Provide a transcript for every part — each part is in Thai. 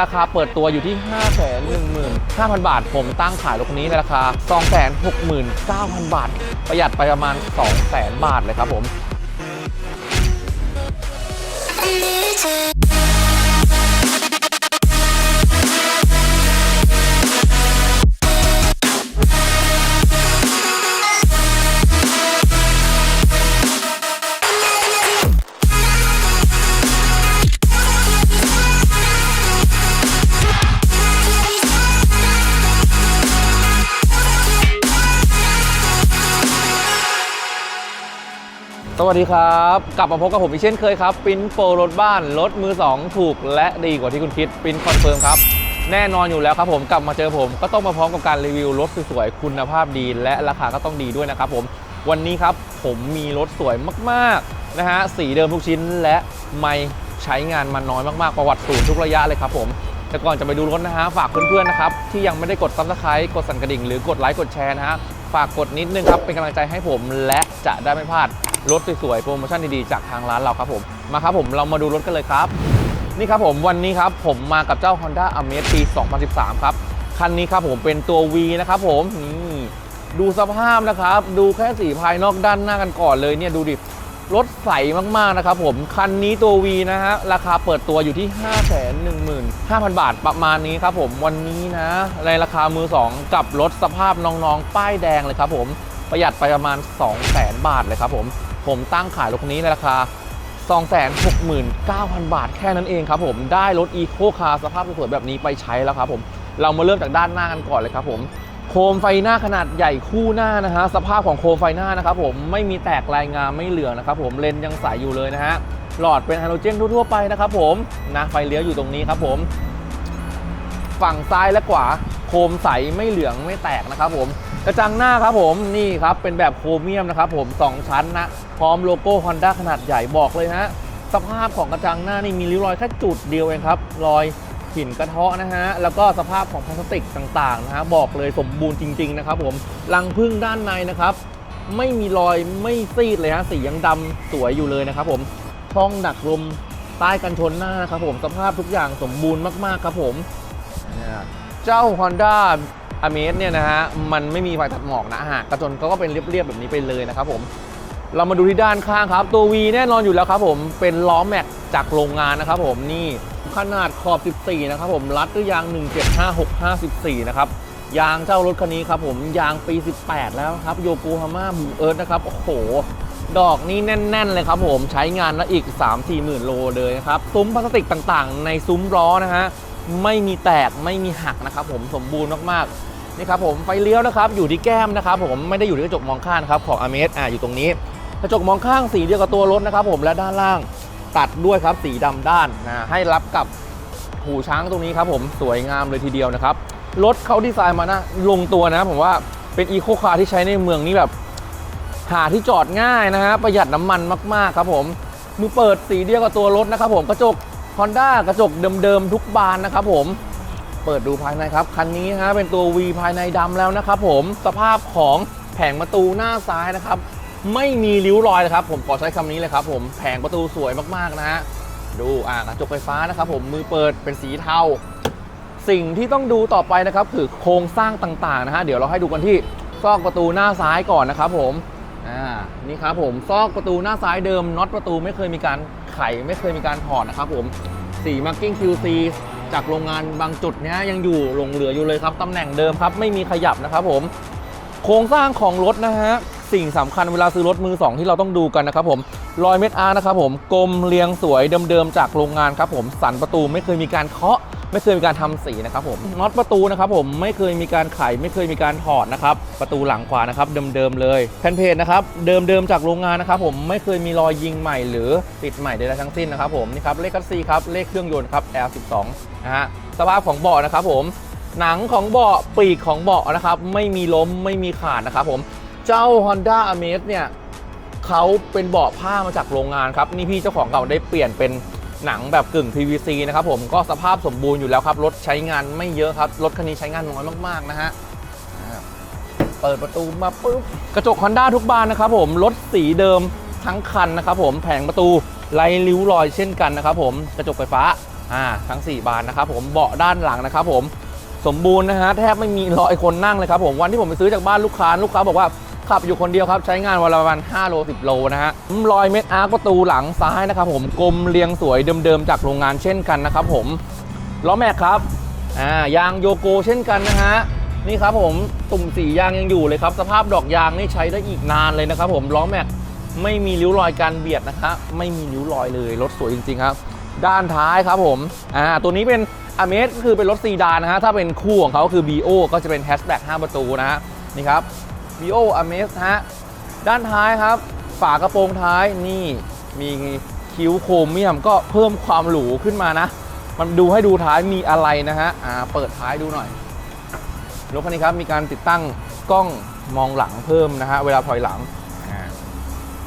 ราคาเปิดตัวอยู่ที่ 5 1 5 0 0 0 บาท ผมตั้งขายรถคันนี้ในราคา 269,000 บาท ประหยัดไปประมาณ 200,000 บาทเลยครับผม สวัสดีครับ กลับมาพบกับผมอีกเช่นเคยครับปินโปรรถบ้านรถมือ 2 ถูกและดีกว่าที่คุณคิดปินคอนเฟิร์มครับ แน่นอนอยู่แล้วครับผมกลับมาเจอผม ก็ต้องมาพร้อมกับการรีวิวรถสวยๆคุณภาพดี และราคาก็ต้องดีด้วยนะครับผมวันนี้ครับผมมีรถสวยมากๆนะฮะสีเดิมทุกชิ้นและไม่ใช้งานมาน้อยมากๆประวัติศูนย์ทุกระยะเลยครับผมแต่ก่อนจะไปดูรถนะฮะฝากเพื่อนๆนะครับที่ยังไม่ได้กดซับสไครต์กดสั่นกระดิ่งหรือกดไลค์กดแชร์นะฮะฝากกดนิดนึงครับเป็นกำลังใจให้ผมและจะได้ไม่พลาด รถสวยๆโปรโมชั่นดีๆจากทางร้านเราครับผมมาครับผมเรามาดูรถกันเลยครับ นี่ครับผมวันนี้ครับผมมากับเจ้า Honda a m a z ปี 2013 ครับคันนี้ครับผมเป็นตัว V นะครับผมนี่ดูสภาพนะครับ ดูแค่สีภายนอกด้านหน้ากันก่อนเลยเนี่ยดูดิรถใสมากๆนะครับผม คันนี้ตัว V นะฮะ ราคาเปิดตัวอยู่ที่ 515,000 บาทประมาณนี้ครับผมวันนี้นะ ในราคามือ 2 กับรถสภาพน้องๆ ป้ายแดงเลยครับผม ประหยัดไปประมาณ 200,000 บาทเลยครับผม ผมตั้งขายรถคันนี้ในราคา 269,000 บาทแค่นั้นเองครับผมได้รถอีโคคาร์สภาพสวยๆแบบนี้ไปใช้แล้วครับผมเรามาเริ่มจากด้านหน้ากันก่อนเลยครับผมโคมไฟหน้าขนาดใหญ่คู่หน้านะฮะสภาพของโคมไฟหน้านะครับผมไม่มีแตกลายงามไม่เหลืองนะครับผมเลนยังใสอยู่เลยนะฮะหลอดเป็นไฮโดรเจนทั่วๆไปนะครับผมนะไฟเลี้ยวอยู่ตรงนี้ครับผมฝั่งซ้ายและขวาโคมใสไม่เหลืองไม่แตกนะครับผม กระจังหน้าครับผมนี่ครับเป็นแบบโครเมียมนะครับผมสองชั้นนะพร้อมโลโก้ Honda ขนาดใหญ่บอกเลยฮะสภาพของกระจังหน้านี่มีริ้วรอยแค่จุดเดียวเองครับรอยหินกระเทาะนะฮะแล้วก็สภาพของพลาสติกต่างๆนะฮะบอกเลยสมบูรณ์จริง ๆ นะครับผมรังพึ่งด้านในนะครับ ไม่มีรอยไม่ซีดเลยฮะสียังดำสวยอยู่เลยนะครับผมช่องดักลมใต้กันชนหน้านะครับผมสภาพทุกอย่างสมบูรณ์มากๆครับผมเจ้า Honda a m a z e เนี่ยนะฮะมันไม่มีไฟตัดหมอกนะฮะกระจนเขาก็เป็นเรียบๆแบบนี้ไปเลยนะครับผมเรามาดูที่ด้านข้างครับ ตัว V แน่นอนอยู่แล้วครับผมเป็นล้อแม็กจากโรงงานนะครับผมนี่ขนาดขอบ 14 นะครับผมรัดด้วยยาง 175654 นะครับยางเจ้ารถคันนี้ครับผมยางปี 18 แล้วครับโยโกฮาม่าบูเอิร์ธนะครับโอ้โห ดอกนี่แน่น ๆ เลยครับผมใช้งานแล้วอีก 3-4หมื่นโลเลยครับ ซุ้มพลาสติกต่างๆ ในซุ้มล้อนะฮะไม่มีแตกไม่มีหักนะครับผมสมบูรณ์มากๆ นี่ครับผมไฟเลี้ยวนะครับอยู่ที่แก้มนะครับผมไม่ได้อยู่ที่กระจกมองข้างครับของอเมสอ่าอยู่ตรงนี้ กระจกมองข้างสีเดียวกับตัวรถนะครับผมและด้านล่างตัดด้วยครับสีดำด้านนะให้รับกับหูช้างตรงนี้ครับผมสวยงามเลยทีเดียวนะครับรถเขาดีไซน์มานะลงตัวนะผมว่าเป็นอีโคคาร์ที่ใช้ในเมืองนี้แบบหาที่จอดง่ายนะฮะประหยัดน้ำมันมากๆครับผมมือเปิดสีเดียวกับตัวรถนะครับผมกระจก Honda กระจกเดิมๆทุกบานนะครับผม เปิดดูภายในครับ คันนี้ฮะเป็นตัว V ภายในดำแล้วนะครับผมสภาพของแผงประตูหน้าซ้ายนะครับ ไม่มีริ้วรอยนะครับ ผมขอใช้คำนี้เลยครับ ผมแผงประตูสวยมากๆนะฮะดูอ่ากระจกไฟฟ้านะครับ ผมมือเปิดเป็นสีเทาสิ่งที่ต้องดูต่อไปนะครับ คือโครงสร้างต่างๆนะฮะเดี๋ยวเราให้ดูกันที่ซอกประตูหน้าซ้ายก่อนนะครับ ผมอ่านี่ครับผมซอกประตูหน้าซ้ายเดิมน็อตประตูไม่เคยมีการไขไม่เคยมีการถอดนะครับ ผมสีมาร์กิ้ง QC จากโรงงานบางจุดเนี้ยยังอยู่หลงเหลืออยู่เลยครับตำแหน่งเดิมครับไม่มีขยับนะครับผมโครงสร้างของรถนะฮะสิ่งสำคัญเวลาซื้อรถมือ 2 ที่เราต้องดูกันนะครับผมรอยเม็ดอาร์นะครับผมกลมเรียงสวยเดิมๆจากโรงงานครับผมสันประตูไม่เคยมีการเคาะ ไม่เคยมีการทำสีนะครับผมน็อตประตูนะครับผมไม่เคยมีการไขไม่เคยมีการถอดนะครับประตูหลังขวานะครับเดิมๆเลยแผ่นเพจนะครับเดิมๆจากโรงงานนะครับผมไม่เคยมีรอยยิงใหม่หรือติดใหม่ใดๆทั้งสิ้นนะครับผมนี่ครับเลขคัสซีครับเลขเครื่องยนต์ครับ L12 นะฮะสภาพของเบาะนะครับผมหนังของเบาะปีกของเบาะนะครับไม่มีล้มไม่มีขาดนะครับผมเจ้า Honda a m a z e เนี่ยเขาเป็นเบาะผ้ามาจากโรงงานครับนี่พี่เจ้าของเก่าได้เปลี่ยนเป็น หนังแบบกึ่ง PVC นะครับผมก็สภาพสมบูรณ์อยู่แล้วครับ รถใช้งานไม่เยอะครับ รถคันนี้ใช้งานน้อยมากๆนะฮะเปิดประตูมาปุ๊บกระจก Honda ทุกบานนะครับผมรถสีเดิมทั้งคันนะครับผมแผงประตูไร้ริ้วรอยเช่นกันนะครับผมกระจกไฟฟ้าอ่าทั้ง 4 บานนะครับผมเบาะด้านหลังนะครับผมสมบูรณ์นะฮะแทบไม่มีรอยคนนั่งเลยครับผมวันที่ผมไปซื้อจากบ้านลูกค้าลูกค้าบอกว่า ขับอยู่คนเดียวครับ ใช้งานวันละประมาณ5โล 10 โลนะฮะรอยเม็ดอาร์ประตูหลังซ้ายนะครับผมกลมเรียงสวยเดิมๆจากโรงงานเช่นกันนะครับผมล้อแม็กครับอ่ายางโยโกเช่นกันนะฮะนี่ครับผมตุ่มสียางยังอยู่เลยครับ สภาพดอกยางนี่ใช้ได้อีกนานเลยนะครับผมล้อแม็กไม่มีริ้วรอยการเบียดนะครับไม่มีริ้วรอยเลยรถสวยจริงๆครับ ด้านท้ายครับผมอ่าตัวนี้เป็นอเมสก็คือเป็นรถซีดานนะฮะถ้าเป็นคู่ของเขาคือ BO ก็จะเป็นแฮชแบ็ก5ประตูนะฮะนี่ครับ BO a m a z ฮะ ด้านท้ายครับ ฝากระโปรงท้ายนี่มีคิ้วโครเมียมก็เพิ่มความหรูขึ้นมานะ มันดูให้ดูท้ายมีอะไรนะฮะ อ่า เปิดท้ายดูหน่อย รถคันนี้ครับ มีการติดตั้งกล้องมองหลังเพิ่มนะฮะ เวลาถอยหลัง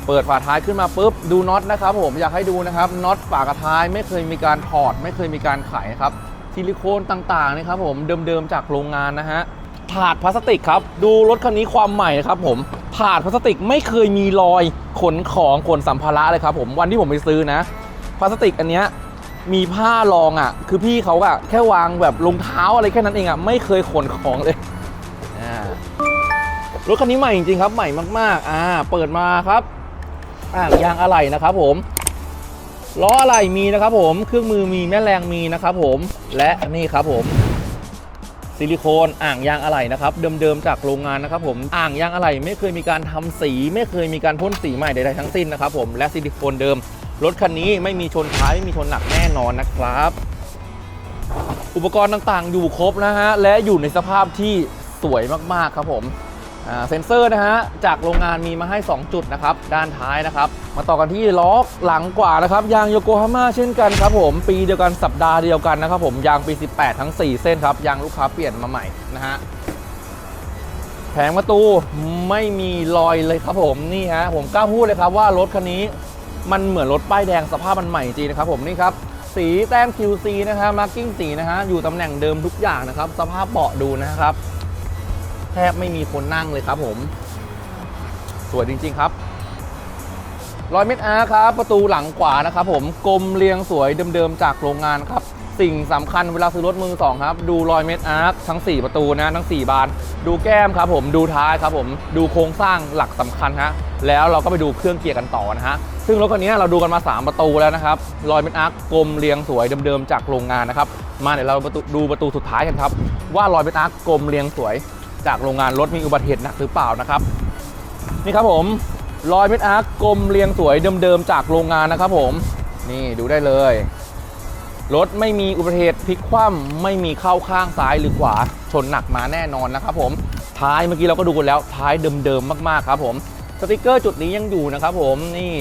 เปิดฝาท้ายขึ้นมาปุ๊บ ดูน็อตนะครับผม อยากให้ดูนะครับ น็อตฝากระท้ายไม่เคยมีการถอด ไม่เคยมีการไขนะครับ ซิลิโคนต่างๆนะครับผม เดิมๆจากโรงงานนะฮะ ถาดพลาสติกครับ ดูรถคันนี้ความใหม่นะครับผมถาดพลาสติกไม่เคยมีรอยขนของขนสัมภาระเลยครับผมวันที่ผมไปซื้อนะพลาสติกอันเนี้ยมีผ้ารองอะ คือพี่เขาอะแค่วางแบบรองเท้าอะไรแค่นั้นเองอะไม่เคยขนของเลยรถคันนี้ใหม่จริงๆครับใหม่มากๆ อ่า เปิดมาครับอ่ายางอะไหล่นะครับผมล้ออะไหล่มีนะครับผมเครื่องมือมีแม่แรงมีนะครับผมและนี่ครับผม ซิลิโคนอ่างยางอะไหล่นะครับเดิมๆจากโรงงานนะครับผมอ่างยางอะไหล่ไม่เคยมีการทำสี ไม่เคยมีการพ่นสีใหม่ใดๆทั้งสิ้นนะครับผมและซิลิโคนเดิม รถคันนี้ไม่มีชนท้ายไม่มีชนหนักแน่นอนนะครับ อุปกรณ์ต่างๆ อยู่ครบนะฮะและอยู่ในสภาพที่สวยมากๆครับผม เซ็นเซอร์นะฮะจากโรงงานมีมาให้ 2 จุดนะครับ ด้านท้ายนะครับ มาต่อกันที่ล้อหลังกว่านะครับ ยางโยโกฮาม่าเช่นกันครับผม ปีเดียวกันสัปดาห์เดียวกันนะครับผมยางปี 18 ทั้ง 4 เส้นครับ ยางลูกค้าเปลี่ยนมาใหม่นะฮะแผงประตูไม่มีรอยเลยครับผมนี่ฮะผมกล้าพูดเลยครับว่ารถคันนี้มันเหมือนรถป้ายแดงสภาพมันใหม่จริงนะครับผมนี่ครับสีแต้ม QC นะฮะมาร์กิ้งสีนะฮะอยู่ตำแหน่งเดิมทุกอย่างนะครับ สภาพเบาะดูนะครับ แทบไม่มีคนนั่งเลยครับผม สวยจริง ๆครับรอยเม็ดอาร์ครับ ประตูหลังขวานะครับผมกลมเรียงสวยเดิมๆจากโรงงานครับ สิ่งสำคัญเวลาซื้อรถมือสองครับ ดูรอยเม็ดอาร์ทั้ง 4 ประตูนะ ทั้ง 4 บาน ดูแก้มครับผมดูท้ายครับผมดูโครงสร้างหลักสำคัญฮะแล้วเราก็ไปดูเครื่องเกียร์กันต่อนะฮะซึ่งรถคันนี้เราดูกันมา 3 ประตูแล้วนะครับรอยเม็ดอาร์กลมเรียงสวยเดิมๆจากโรงงานนะครับมาเดี๋ยวเราดูประตูสุดท้ายกันครับว่ารอยเม็ดอาร์กลมเรียงสวย จากโรงงานรถมีอุบัติเหตุหนักหรือเปล่านะครับ นี่ครับผมรอยเม็ดอาร์กกลมเรียงสวยเดิมๆจากโรงงานนะครับผมนี่ดูได้เลยรถไม่มีอุบัติเหตุพลิกคว่ำไม่มีเข้าข้างซ้ายหรือขวาชนหนักมาแน่นอนนะครับผมท้ายเมื่อกี้เราก็ดูกันแล้วท้ายเดิมๆมากๆครับผมสติกเกอร์จุดนี้ยังอยู่นะครับผมนี่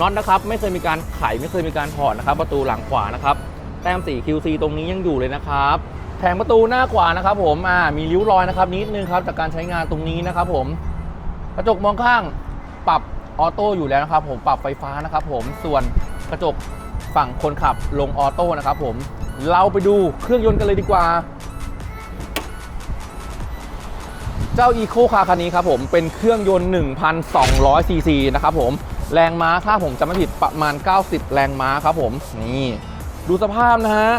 น็อตนะครับไม่เคยมีการไขไม่เคยมีการถอดนะครับ ประตูหลังขวานะครับแต้มสี QC ตรงนี้ยังอยู่เลยนะครับ แผงประตูหน้าขวานะครับผมอ่ามีริ้วรอยนะครับนิดนึงครับจากการใช้งานตรงนี้นะครับผมกระจกมองข้างปรับออโต้อยู่แล้วนะครับ ผมปรับไฟฟ้านะครับ ผมส่วนกระจกฝั่งคนขับลงออโต้นะครับ ผมเราไปดูเครื่องยนต์กันเลยดีกว่า เจ้า Eco Car คันนี้ครับผมเป็นเครื่องยนต์ 1,200 ซีซีนะครับผมแรงม้าถ้าผมจำไม่ผิดประมาณ 90 แรงม้าครับผมนี่ดูสภาพนะฮะ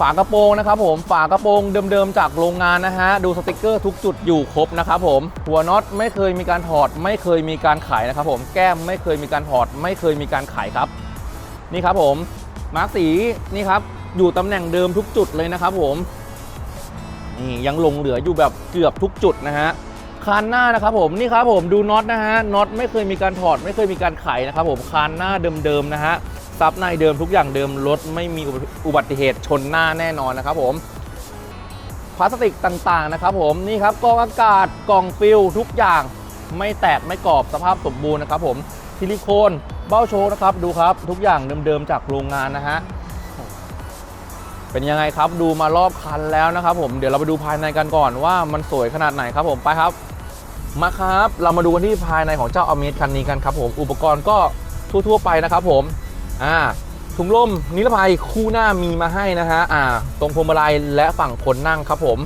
ฝากระโปรงนะครับผมฝากระโปรงเดิมๆจากโรงงานนะฮะดูสติกเกอร์ทุกจุดอยู่ครบนะครับผมหัวน็อตไม่เคยมีการถอด ไม่เคยมีการไขนะครับผมแก้มไม่เคยมีการถอด ไม่เคยมีการไขครับ นี่ครับผมมาร์กสีนี่ครับอยู่ตำแหน่งเดิมทุกจุดเลยนะครับผมนี่ยังหลงเหลืออยู่แบบเกือบทุกจุดนะฮะคานหน้านะครับผมนี่ครับผมดูน็อตนะฮะน็อตไม่เคยมีการถอด ไม่เคยมีการไขนะครับผมคานหน้าเดิมๆนะฮะ ซับในเดิมทุกอย่างเดิมรถไม่มีอุบัติเหตุชนหน้าแน่นอนนะครับผมพลาสติกต่างๆนะครับผมนี่ครับกองอากาศกล่องฟิลทุกอย่างไม่แตกไม่กรอบสภาพสมบูรณ์นะครับผมซิลิโคนเบ้าโชว์นะครับดูครับทุกอย่างเดิมๆจากโรงงานนะฮะเป็นยังไงครับดูมารอบคันแล้วนะครับผมเดี๋ยวเราไปดูภายในกันก่อนว่ามันสวยขนาดไหนครับผมไปครับมาครับ เรามาดูกันที่ภายในของเจ้าอเมสคันนี้กันครับผมอุปกรณ์ก็ทั่วๆไปนะครับผม อ่าถุงลมนิรภัยคู่หน้ามีมาให้นะฮะอ่า ตรงพวงมาลัยและฝั่งคนนั่งครับผม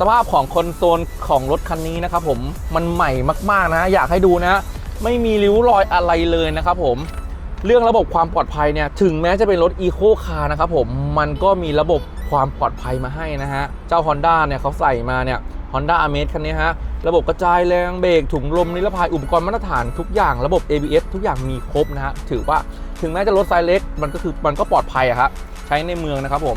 สภาพของคอนโซลของรถคันนี้นะครับผมมันใหม่มากๆนะ อยากให้ดูนะ ไม่มีริ้วรอยอะไรเลยนะครับผมเรื่องระบบความปลอดภัยเนี่ยถึงแม้จะเป็นรถอีโคคาร์นะครับผมมันก็มีระบบความปลอดภัยมาให้นะฮะ เจ้า Honda เนี่ยเขาใส่มาเนี่ย Honda a m a z คันนี้ฮะ ระบบกระจายแรงเบรกถุงลมนิรภัยอุปกรณ์มาตรฐานทุกอย่างระบบ ABS ทุกอย่างมีครบนะฮะ ถือว่าถึงแม้จะรถไซส์เล็ก มันก็คือมันก็ปลอดภัยอะครับใช้ในเมืองนะครับผม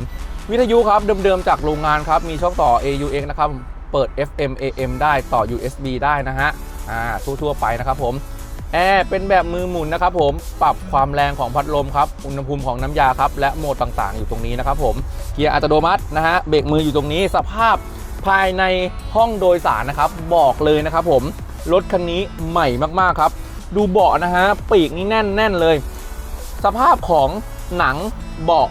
วิทยุครับเดิมๆจากโรงงานครับ มีช่องต่อ AUX นะครับ เปิด FM AM ได้ต่อ USB ได้นะฮะอ่าทั่วๆไปนะครับผมแอร์เป็นแบบมือหมุนนะครับผมปรับความแรงของพัดลมครับอุณหภูมิของน้ำยาครับและโหมดต่างๆ อยู่ตรงนี้นะครับผมเกียร์อัตโนมัตินะฮะเบรกมืออยู่ตรงนี้สภาพ ภายในห้องโดยสารนะครับบอกเลยนะครับผมรถคันนี้ใหม่มากๆครับ ดูเบาะนะฮะปีกนี่แน่นๆเลย สภาพของหนังเบาะ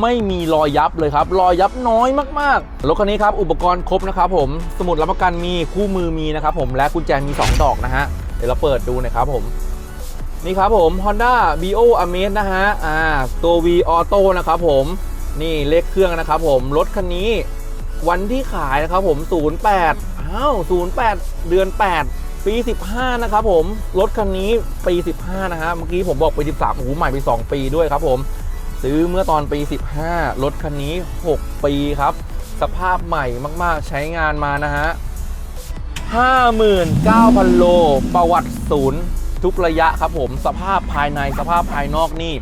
ไม่มีรอยยับเลยครับ รอยยับน้อยมากๆรถคันนี้ครับอุปกรณ์ครบนะครับผมสมุดรับประกันมีคู่มือมีนะครับผมและกุญแจมี 2 ดอกนะฮะเดี๋ยวเราเปิดดูนะครับผมนี่ครับผม Honda Bio Amaze นะฮะอ่าตัว V Auto นะครับผมนี่เลขเครื่องนะครับผมรถคันนี้ วันที่ขายนะครับผม 08อ้าว08 เดือน 8 ปี 15 นะครับผม รถคันนี้ปี 15 นะฮะ เมื่อกี้ผมบอกปี 13 โอ้โห ใหม่ไป 2 ปีด้วยครับผม ซื้อเมื่อตอนปี 15 รถคันนี้ 6 ปีครับ สภาพใหม่มากๆ ใช้งานมานะฮะ 59,000 โล ประวัติศูนย์ทุกระยะครับผม สภาพภายใน สภาพภายนอกนี่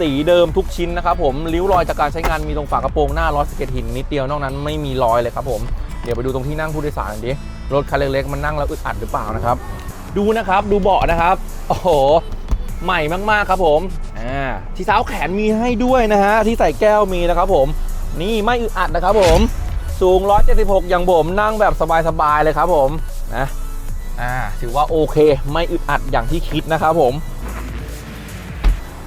สีเดิมทุกชิ้นนะครับผมริ้วรอยจากการใช้งานมีตรงฝากระโปรงหน้าล้อสเก็ตหินนิดเดียวนอกนั้นไม่มีรอยเลยครับผมเดี๋ยวไปดูตรงที่นั่งผู้โดยสารหน่อยดิรถคันเล็กๆมันนั่งแล้วอึดอัดหรือเปล่านะครับ ดูนะครับดูเบาะนะครับโอ้โหใหม่มากๆครับผมอ่าที่เท้าแขนมีให้ด้วยนะฮะที่ใส่แก้วมีนะครับผมนี่ไม่อึดอัดนะครับผมสูง 176 อย่างผมนั่งแบบสบายๆเลยครับผมนะอ่าถือว่าโอเค ไม่อึดอัดอย่างที่คิดนะครับผม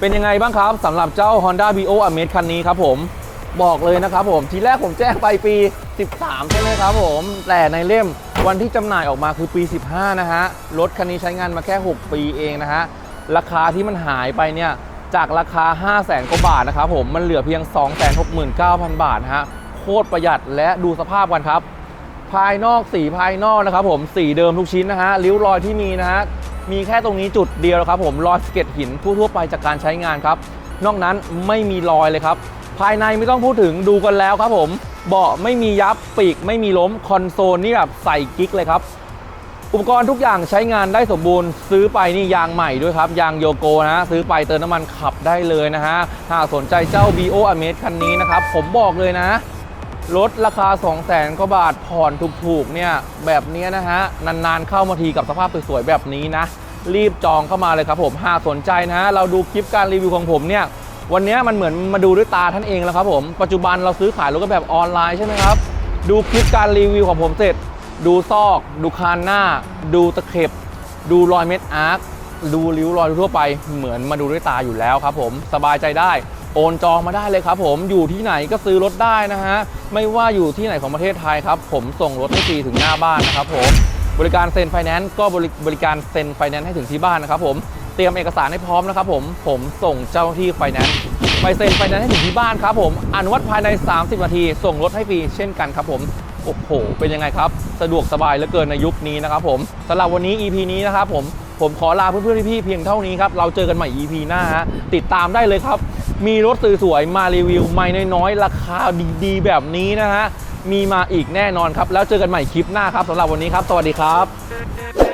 เป็นยังไงบ้างครับสำหรับเจ้า Honda Bio Amaze คันนี้ครับผมบอกเลยนะครับผมทีแรกผมแจ้งไปปี 13 ใช่ไหมครับผมแต่ในเล่มวันที่จำหน่ายออกมาคือปี 15 นะฮะ รถคันนี้ใช้งานมาแค่ 6 ปีเองนะฮะ ราคาที่มันหายไปเนี่ย จากราคา 5 0 0แสนกว่าบาทนะครับผมมันเหลือเพียง 269,000 บาทนะฮะ โคตรประหยัดและดูสภาพกันครับ ภายนอกสีภายนอกนะครับผมสีเดิมทุกชิ้นนะฮะริ้วรอยที่มีนะฮะ มีแค่ตรงนี้จุดเดียวครับผมรอยสะเก็ตหินทั่วไปจากการใช้งานครับ นอกนั้นไม่มีรอยเลยครับ ภายในไม่ต้องพูดถึงดูกันแล้วครับผม เบาะไม่มียับปีกไม่มีล้มคอนโซลนี่แบบใส่กิ๊กเลยครับ อุปกรณ์ทุกอย่างใช้งานได้สมบูรณ์ ซื้อไปนี่ยางใหม่ด้วยครับ ยางโยโกนะ ซื้อไปเติมน้ำมันขับได้เลยนะฮะหากสนใจเจ้า BO a m a z คันนี้นะครับผมบอกเลยนะ รถราคา 2 0 0แสนกว่าบาทผ่อนถูกๆเนี่ยแบบเนี้ยนะฮะ นานๆเข้ามาทีกับสภาพสวยๆแบบนี้นะ รีบจองเข้ามาเลยครับผมหากสนใจนะฮะ เราดูคลิปการรีวิวของผมเนี่ย วันเนี้ยมันเหมือนมาดูด้วยตาท่านเองแล้วครับผม ปัจจุบันเราซื้อขายรถกันแบบออนไลน์ใช่ไหมครับ ดูคลิปการรีวิวของผมเสร็จ ดูซอก ดูคานหน้า ดูตะเข็บ ดูรอยเม็ดอาร์คดูริ้วรอยทั่วไปเหมือนมาดูด้วยตาอยู่แล้วครับผมสบายใจได้ โอนจองมาได้เลยครับผมอยู่ที่ไหนก็ซื้อรถได้นะฮะ ไม่ว่าอยู่ที่ไหนของประเทศไทยครับผมส่งรถให้ฟรีถึงหน้าบ้านนะครับผมบริการเซ็นไฟแนนซ์ก็บริบริการเซ็นไฟแนนซ์ให้ถึงที่บ้านนะครับผมเตรียมเอกสารให้พร้อมนะครับผมผมส่งเจ้าหน้าที่ไฟแนนซ์ไปเซ็นไฟแนนซ์ให้ถึงที่บ้านครับผมอนุมัติภายใน 30 นาที ส่งรถให้ฟรีเช่นกันครับผมโอ้โหเป็นยังไงครับ สะดวกสบายเหลือเกินในยุคนี้นะครับผมสำหรับวันนี้ EP นี้นะครับผมผมขอลาเพื่อนๆพี่ๆเพียงเท่านี้ครับเราเจอกันใหม่ EP หน้าฮะติดตามได้เลยครับ มีรถสวยๆมารีวิวไม่น้อยๆ ราคาดีๆ แบบนี้นะฮะ มีมาอีกแน่นอนครับ แล้วเจอกันใหม่คลิปหน้าครับสำหรับวันนี้ครับ สวัสดีครับ